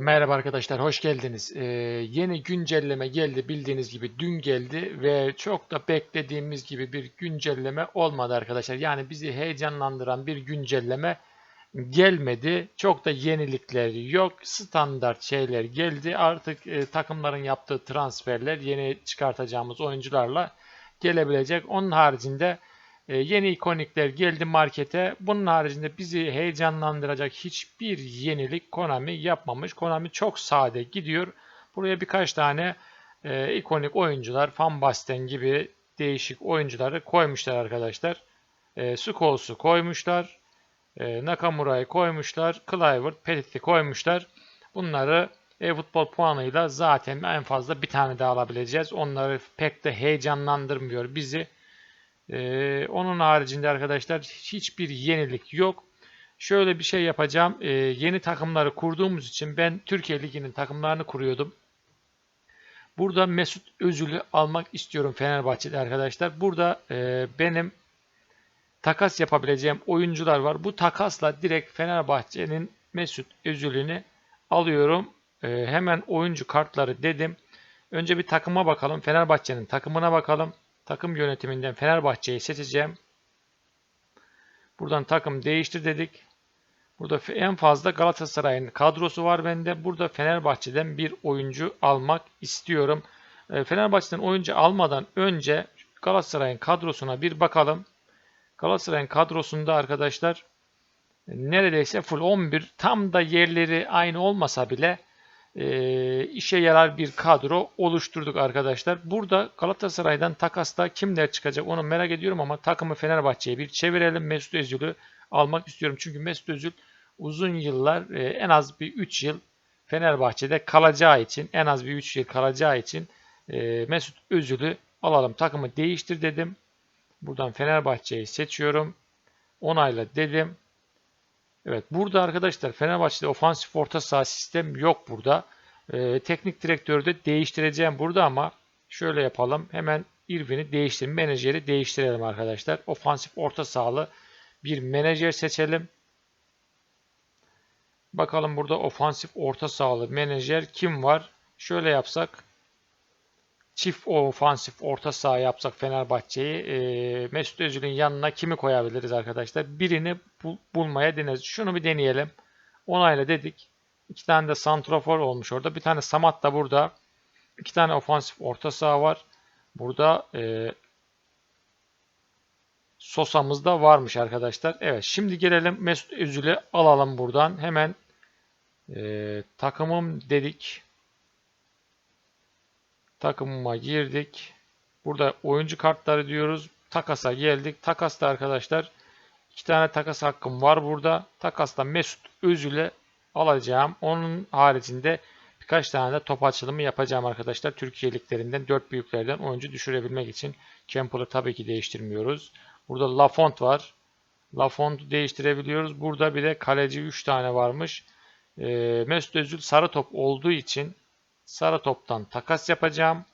Merhaba arkadaşlar, hoş geldiniz. Ee, yeni güncelleme geldi, bildiğiniz gibi dün geldi ve çok da beklediğimiz gibi bir güncelleme olmadı arkadaşlar. Yani bizi heyecanlandıran bir güncelleme gelmedi. Çok da yenilikler yok, standart şeyler geldi. Artık e, takımların yaptığı transferler yeni çıkartacağımız oyuncularla gelebilecek. Onun haricinde e, yeni ikonikler geldi markete. Bunun haricinde bizi heyecanlandıracak hiçbir yenilik Konami yapmamış. Konami çok sade gidiyor. Buraya birkaç tane e, ikonik oyuncular, Van Basten gibi değişik oyuncuları koymuşlar arkadaşlar. E, Skols'u koymuşlar. E, Nakamura'yı koymuşlar. Clivert, Pettit'i koymuşlar. Bunları e-futbol puanıyla zaten en fazla bir tane daha alabileceğiz. Onları pek de heyecanlandırmıyor bizi. Ee, onun haricinde arkadaşlar hiçbir yenilik yok. Şöyle bir şey yapacağım. Ee, yeni takımları kurduğumuz için ben Türkiye Ligi'nin takımlarını kuruyordum. Burada Mesut Özül'ü almak istiyorum Fenerbahçe'de arkadaşlar. Burada e, benim takas yapabileceğim oyuncular var. Bu takasla direkt Fenerbahçe'nin Mesut Özül'ünü alıyorum. E, hemen oyuncu kartları dedim. Önce bir takıma bakalım. Fenerbahçe'nin takımına bakalım. Takım yönetiminden Fenerbahçe'yi seçeceğim. Buradan takım değiştir dedik. Burada en fazla Galatasaray'ın kadrosu var bende. Burada Fenerbahçe'den bir oyuncu almak istiyorum. Ee, Fenerbahçe'den oyuncu almadan önce Galatasaray'ın kadrosuna bir bakalım. Galatasaray'ın kadrosunda arkadaşlar neredeyse full 11 tam da yerleri aynı olmasa bile e, işe yarar bir kadro oluşturduk arkadaşlar. Burada Galatasaray'dan takasta kimler çıkacak onu merak ediyorum ama takımı Fenerbahçe'ye bir çevirelim. Mesut Özil'i almak istiyorum. Çünkü Mesut Özil uzun yıllar e, en az bir 3 yıl Fenerbahçe'de kalacağı için en az bir 3 yıl kalacağı için e, Mesut Özil'i alalım. Takımı değiştir dedim. Buradan Fenerbahçe'yi seçiyorum. Onayla dedim. Evet burada arkadaşlar Fenerbahçe'de ofansif orta saha sistem yok burada. Ee, teknik direktörü de değiştireceğim burada ama şöyle yapalım. Hemen Irvin'i değiştirelim. Menajeri değiştirelim arkadaşlar. Ofansif orta sahalı bir menajer seçelim. Bakalım burada ofansif orta sahalı menajer kim var? Şöyle yapsak çift ofansif orta saha yapsak Fenerbahçe'yi e, Mesut Özil'in yanına kimi koyabiliriz arkadaşlar? Birini bul bulmaya deneriz. Şunu bir deneyelim. Onayla dedik. İki tane de santrafor olmuş orada. Bir tane Samat da burada. İki tane ofansif orta saha var. Burada e, Sosa'mız da varmış arkadaşlar. Evet şimdi gelelim Mesut Özil'i alalım buradan. Hemen e, takımım dedik. Takımıma girdik. Burada oyuncu kartları diyoruz. Takasa geldik. Takasta arkadaşlar iki tane takas hakkım var burada. Takasta Mesut Özül'e alacağım. Onun haricinde birkaç tane de top açılımı yapacağım arkadaşlar. Türkiye liglerinden, dört büyüklerden oyuncu düşürebilmek için. Campbell'ı tabii ki değiştirmiyoruz. Burada Lafont var. Lafont'u değiştirebiliyoruz. Burada bir de kaleci 3 tane varmış. Ee, Mesut Özil sarı top olduğu için Sarı toptan takas yapacağım.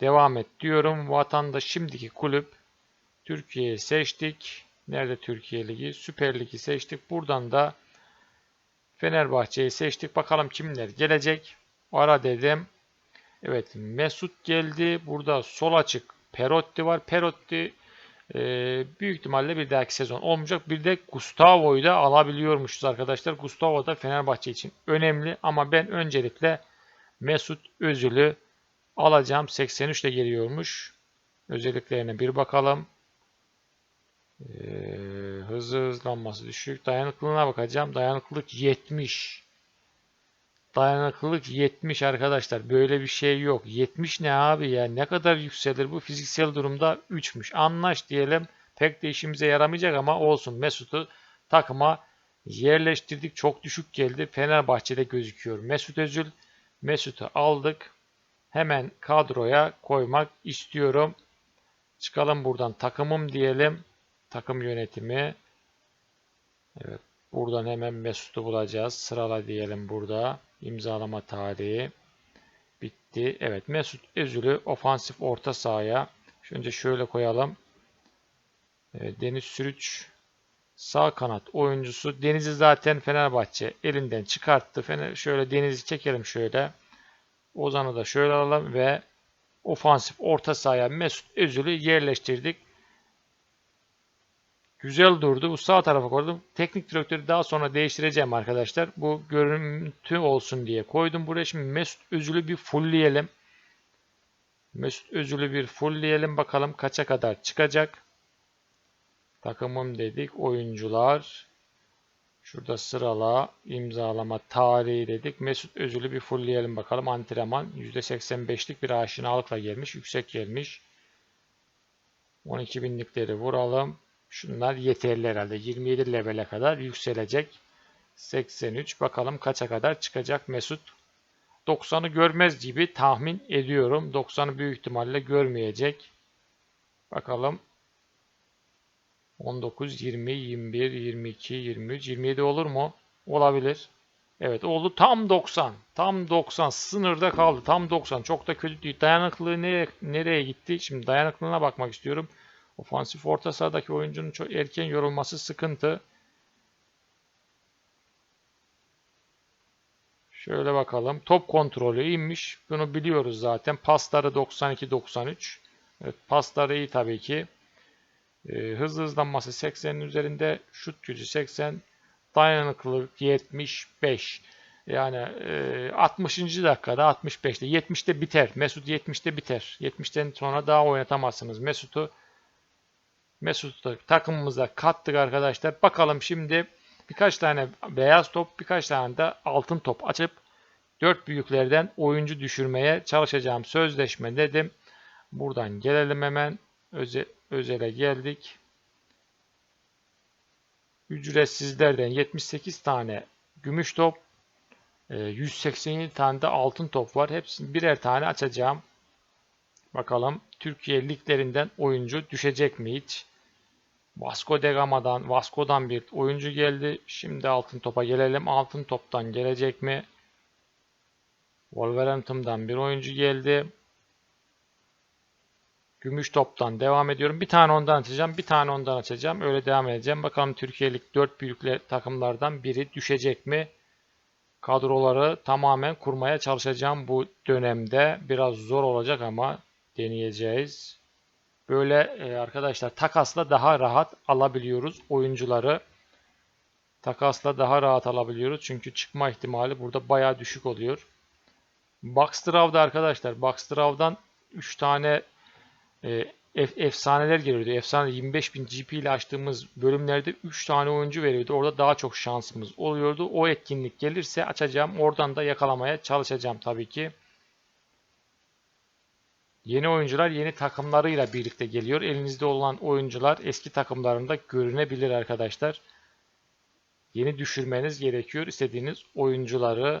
Devam et diyorum. Vatanda şimdiki kulüp Türkiye'yi seçtik. Nerede Türkiye Ligi? Süper Ligi seçtik. Buradan da Fenerbahçe'yi seçtik. Bakalım kimler gelecek. Ara dedim. Evet Mesut geldi. Burada sol açık Perotti var. Perotti e, büyük ihtimalle bir dahaki sezon olmayacak. Bir de Gustavo'yu da alabiliyormuşuz arkadaşlar. Gustavo da Fenerbahçe için önemli. Ama ben öncelikle Mesut Özil'i alacağım. 83 ile geliyormuş. Özelliklerine bir bakalım. Ee, hızı hızlanması düşük. Dayanıklılığına bakacağım. Dayanıklılık 70. Dayanıklılık 70 arkadaşlar. Böyle bir şey yok. 70 ne abi ya? Ne kadar yükselir bu? Fiziksel durumda 3'müş. Anlaş diyelim. Pek de işimize yaramayacak ama olsun. Mesut'u takıma yerleştirdik. Çok düşük geldi. Fenerbahçe'de gözüküyor. Mesut Özil Mesut'u aldık. Hemen kadroya koymak istiyorum. Çıkalım buradan takımım diyelim. Takım yönetimi. Evet. Buradan hemen Mesut'u bulacağız. Sırala diyelim burada. İmzalama tarihi. Bitti. Evet Mesut Özül'ü ofansif orta sahaya. Önce şöyle koyalım. Deniz Sürüç Sağ kanat oyuncusu. Deniz'i zaten Fenerbahçe elinden çıkarttı. Fener, şöyle Deniz'i çekelim şöyle. Ozan'ı da şöyle alalım ve ofansif orta sahaya Mesut Özil'i yerleştirdik. Güzel durdu. Bu sağ tarafa koydum. Teknik direktörü daha sonra değiştireceğim arkadaşlar. Bu görüntü olsun diye koydum buraya. Şimdi Mesut Özil'i bir fullleyelim. Mesut Özil'i bir fullleyelim bakalım kaça kadar çıkacak. Takımım dedik. Oyuncular. Şurada sırala, imzalama tarihi dedik. Mesut Özil'i bir fullleyelim bakalım. Antrenman %85'lik bir aşinalıkla gelmiş. Yüksek gelmiş. 12 binlikleri vuralım. Şunlar yeterli herhalde. 27 levele kadar yükselecek. 83. Bakalım kaça kadar çıkacak Mesut. 90'ı görmez gibi tahmin ediyorum. 90'ı büyük ihtimalle görmeyecek. Bakalım 19, 20, 21, 22, 23, 27 olur mu? Olabilir. Evet oldu. Tam 90. Tam 90. Sınırda kaldı. Tam 90. Çok da kötü değil. Dayanıklılığı nereye, nereye gitti? Şimdi dayanıklılığına bakmak istiyorum. Ofansif orta sahadaki oyuncunun çok erken yorulması sıkıntı. Şöyle bakalım. Top kontrolü inmiş. Bunu biliyoruz zaten. Pasları 92-93. Evet, pasları iyi tabii ki. E, hızlı hızlanması 80'in üzerinde. Şut gücü 80. Dayanıklılık 75. Yani e, 60. dakikada 65'te 70'te biter. Mesut 70'te biter. 70'ten sonra daha oynatamazsınız. Mesut'u Mesut'u takımımıza kattık arkadaşlar. Bakalım şimdi birkaç tane beyaz top, birkaç tane de altın top açıp dört büyüklerden oyuncu düşürmeye çalışacağım. Sözleşme dedim. Buradan gelelim hemen. Öze, özele geldik. Ücretsizlerden 78 tane gümüş top, 187 e, tane de altın top var. Hepsini birer tane açacağım. Bakalım Türkiye liglerinden oyuncu düşecek mi hiç? Vasco da Gama'dan, Vasco'dan bir oyuncu geldi. Şimdi altın topa gelelim. Altın toptan gelecek mi? Wolverhampton'dan bir oyuncu geldi. Gümüş toptan devam ediyorum. Bir tane ondan açacağım. Bir tane ondan açacağım. Öyle devam edeceğim. Bakalım Türkiye'lik 4 büyükle takımlardan biri düşecek mi? Kadroları tamamen kurmaya çalışacağım bu dönemde. Biraz zor olacak ama deneyeceğiz. Böyle e, arkadaşlar takasla daha rahat alabiliyoruz oyuncuları. Takasla daha rahat alabiliyoruz. Çünkü çıkma ihtimali burada baya düşük oluyor. Boxdraw'da arkadaşlar Boxdraw'dan 3 tane e, efsaneler geliyordu. Efsane 25.000 GP ile açtığımız bölümlerde 3 tane oyuncu veriyordu. Orada daha çok şansımız oluyordu. O etkinlik gelirse açacağım. Oradan da yakalamaya çalışacağım tabii ki. Yeni oyuncular yeni takımlarıyla birlikte geliyor. Elinizde olan oyuncular eski takımlarında görünebilir arkadaşlar. Yeni düşürmeniz gerekiyor. istediğiniz oyuncuları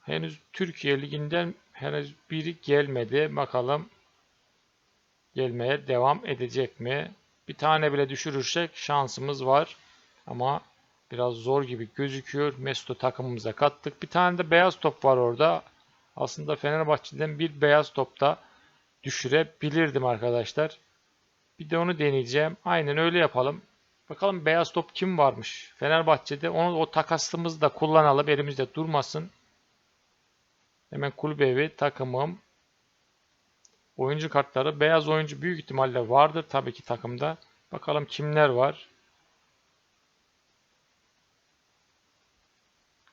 henüz Türkiye Ligi'nden henüz biri gelmedi. Bakalım gelmeye devam edecek mi? Bir tane bile düşürürsek şansımız var. Ama biraz zor gibi gözüküyor. Mesut'u takımımıza kattık. Bir tane de beyaz top var orada. Aslında Fenerbahçe'den bir beyaz topta düşürebilirdim arkadaşlar. Bir de onu deneyeceğim. Aynen öyle yapalım. Bakalım beyaz top kim varmış Fenerbahçe'de. Onu o takaslımızı da kullanalım. Elimizde durmasın. Hemen kulübevi takımım. Oyuncu kartları. Beyaz oyuncu büyük ihtimalle vardır tabii ki takımda. Bakalım kimler var.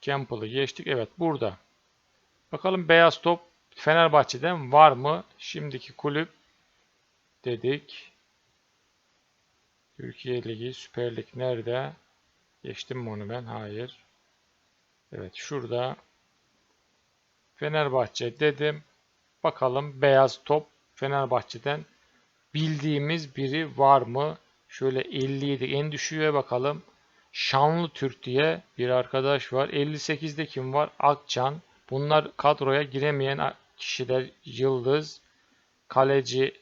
Campbell'ı geçtik. Evet burada. Bakalım beyaz top Fenerbahçe'den var mı? Şimdiki kulüp dedik. Türkiye Ligi, Süper Lig nerede? Geçtim mi onu ben? Hayır. Evet şurada. Fenerbahçe dedim. Bakalım beyaz top Fenerbahçe'den bildiğimiz biri var mı? Şöyle 57 en düşüğe bakalım. Şanlı Türk diye bir arkadaş var. 58'de kim var? Akcan. Bunlar kadroya giremeyen kişiler Yıldız, kaleci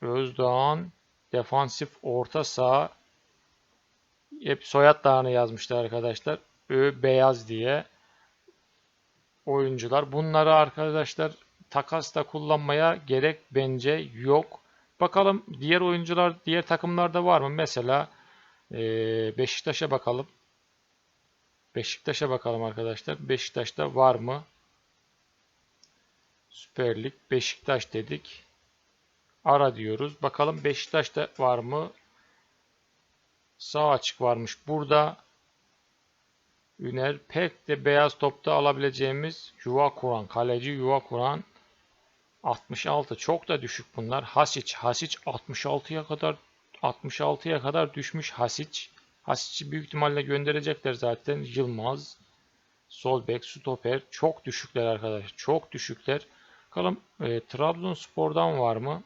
Özdoğan, defansif orta saha hep soyadlarını yazmışlar arkadaşlar. Ö beyaz diye oyuncular. Bunları arkadaşlar takasta kullanmaya gerek bence yok. Bakalım diğer oyuncular, diğer takımlarda var mı? Mesela eee, Beşiktaş'a bakalım. Beşiktaş'a bakalım arkadaşlar. Beşiktaş'ta var mı? Süper Lig Beşiktaş dedik. Ara diyoruz. Bakalım Beşiktaş'ta var mı? Sağ açık varmış burada. Üner pek de beyaz topta alabileceğimiz yuva kuran, kaleci yuva kuran 66 çok da düşük bunlar. Hasic, Hasic 66'ya kadar 66'ya kadar düşmüş Hasic. Hasic'i büyük ihtimalle gönderecekler zaten. Yılmaz, sol bek, stoper çok düşükler arkadaşlar. Çok düşükler. Bakalım e, Trabzonspor'dan var mı?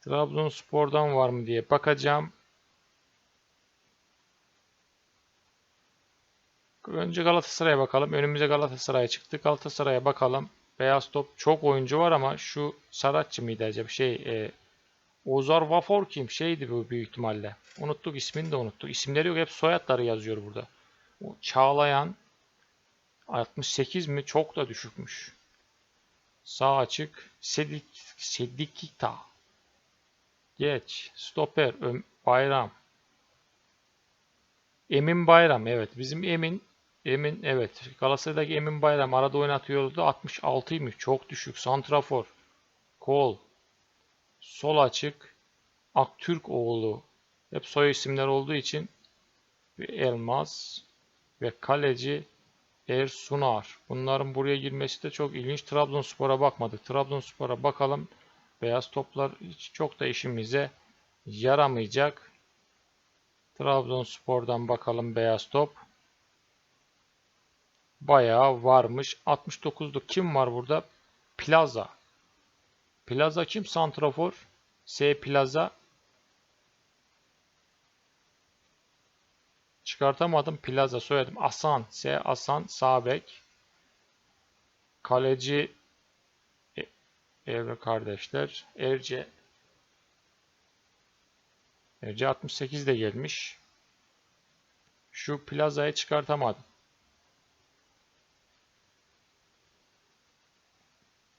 Trabzonspor'dan var mı diye bakacağım. Önce Galatasaray'a bakalım. Önümüze Galatasaray çıktı. Galatasaray'a bakalım. Beyaz top çok oyuncu var ama şu Saratçı mıydı acaba? Şey e, Ozar Vafor kim? Şeydi bu büyük ihtimalle. Unuttuk ismini de unuttuk. İsimleri yok. Hep soyadları yazıyor burada. O Çağlayan 68 mi? Çok da düşükmüş. Sağ açık. Sedik, Sedikita. Geç. Stoper. Bayram. Emin Bayram. Evet. Bizim Emin. Emin. Evet. Galatasaray'daki Emin Bayram. Arada oynatıyordu. 66'ymış. Çok düşük. Santrafor. Kol. Sol açık. Aktürk oğlu. Hep soy isimler olduğu için Elmas ve kaleci Ersunar. Bunların buraya girmesi de çok ilginç. Trabzonspor'a bakmadık. Trabzonspor'a bakalım. Beyaz toplar hiç çok da işimize yaramayacak. Trabzonspor'dan bakalım beyaz top. Bayağı varmış. 69'luk kim var burada? Plaza. Plaza kim? Santrafor. S Plaza. Çıkartamadım. Plaza soyadım. Asan. S Asan. Sağ bek. Kaleci E- Evre kardeşler. Erce. Erce 68 de gelmiş. Şu plazayı çıkartamadım.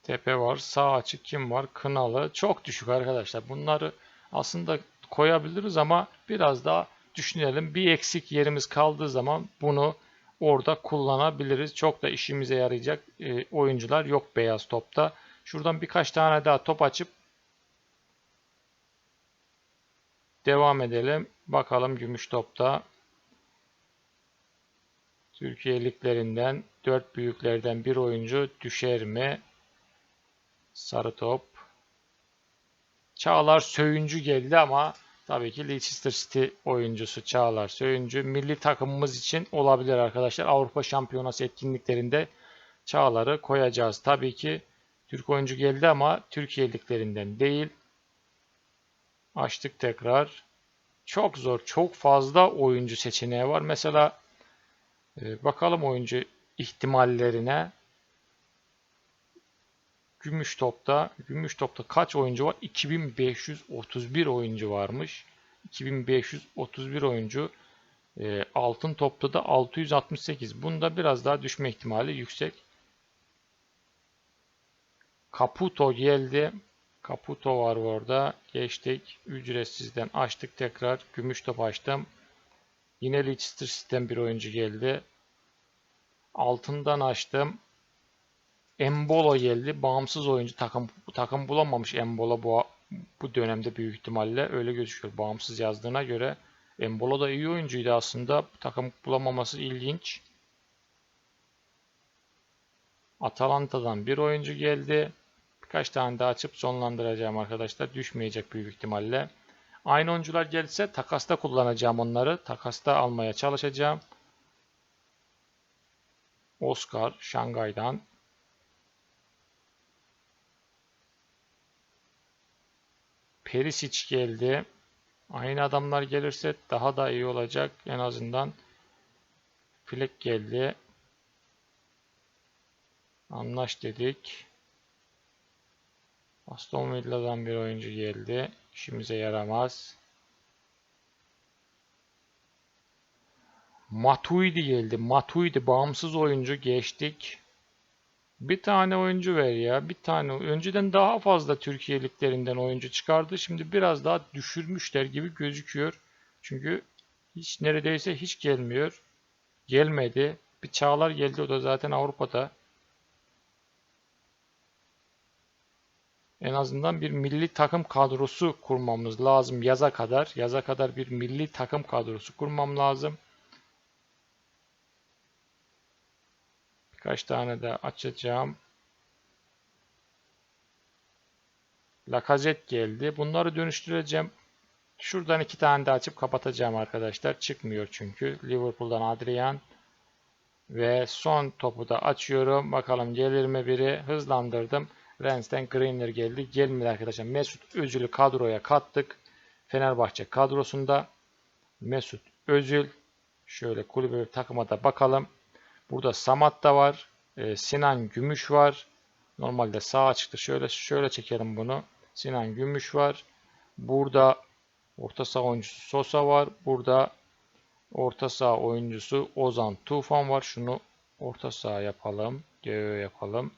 Tepe var. Sağ açık kim var? Kınalı. Çok düşük arkadaşlar. Bunları aslında koyabiliriz ama biraz daha düşünelim. Bir eksik yerimiz kaldığı zaman bunu orada kullanabiliriz. Çok da işimize yarayacak e, oyuncular yok beyaz topta. Şuradan birkaç tane daha top açıp devam edelim. Bakalım gümüş topta. Türkiye liglerinden dört büyüklerden bir oyuncu düşer mi? Sarı top. Çağlar Söyüncü geldi ama tabii ki Leicester City oyuncusu Çağlar Söyüncü. Milli takımımız için olabilir arkadaşlar. Avrupa Şampiyonası etkinliklerinde Çağlar'ı koyacağız. Tabii ki Türk oyuncu geldi ama Türkiye liglerinden değil. Açtık tekrar. Çok zor. Çok fazla oyuncu seçeneği var. Mesela e, bakalım oyuncu ihtimallerine. Gümüş topta, gümüş topta kaç oyuncu var? 2531 oyuncu varmış. 2531 oyuncu. E, altın topta da 668. Bunda biraz daha düşme ihtimali yüksek. Caputo geldi. Caputo var orada. Geçtik. Ücretsizden açtık tekrar. Gümüş top açtım. Yine Leicester City'den bir oyuncu geldi. Altından açtım. Embolo geldi. Bağımsız oyuncu takım takım bulamamış Embolo bu bu dönemde büyük ihtimalle öyle gözüküyor. Bağımsız yazdığına göre Embolo da iyi oyuncuydu aslında. Takım bulamaması ilginç. Atalanta'dan bir oyuncu geldi. Birkaç tane daha açıp sonlandıracağım arkadaşlar. Düşmeyecek büyük ihtimalle. Aynı oyuncular gelirse takasta kullanacağım onları. Takasta almaya çalışacağım. Oscar Şangay'dan Perisic geldi. Aynı adamlar gelirse daha da iyi olacak. En azından Fleck geldi. Anlaş dedik. Aston Villa'dan bir oyuncu geldi. İşimize yaramaz. Matuidi geldi. Matuidi bağımsız oyuncu geçtik. Bir tane oyuncu ver ya. Bir tane. Önceden daha fazla Türkiye liglerinden oyuncu çıkardı. Şimdi biraz daha düşürmüşler gibi gözüküyor. Çünkü hiç neredeyse hiç gelmiyor. Gelmedi. Bir Çağlar geldi o da zaten Avrupa'da. En azından bir milli takım kadrosu kurmamız lazım yaza kadar. Yaza kadar bir milli takım kadrosu kurmam lazım. Birkaç tane de açacağım. Lacazette geldi. Bunları dönüştüreceğim. Şuradan iki tane de açıp kapatacağım arkadaşlar. Çıkmıyor çünkü. Liverpool'dan Adrian. Ve son topu da açıyorum. Bakalım gelir mi biri? Hızlandırdım. Rens'ten Greener geldi. Gelmedi arkadaşlar. Mesut Özil'i kadroya kattık. Fenerbahçe kadrosunda. Mesut Özil. Şöyle kulübe takıma da bakalım. Burada Samat da var. Ee, Sinan Gümüş var. Normalde sağ açıktı. Şöyle şöyle çekelim bunu. Sinan Gümüş var. Burada orta saha oyuncusu Sosa var. Burada orta saha oyuncusu Ozan Tufan var. Şunu orta saha yapalım. Göğe yapalım.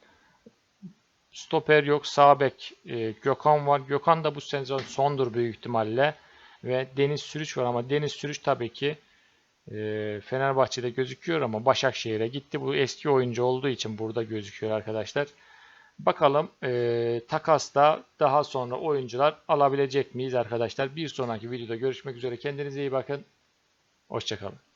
Stoper yok. Sağ bek e, Gökhan var. Gökhan da bu sezon sondur büyük ihtimalle. Ve Deniz Sürüç var ama Deniz Sürüç tabii ki e, Fenerbahçe'de gözüküyor ama Başakşehir'e gitti. Bu eski oyuncu olduğu için burada gözüküyor arkadaşlar. Bakalım e, takasta daha sonra oyuncular alabilecek miyiz arkadaşlar? Bir sonraki videoda görüşmek üzere. Kendinize iyi bakın. Hoşçakalın.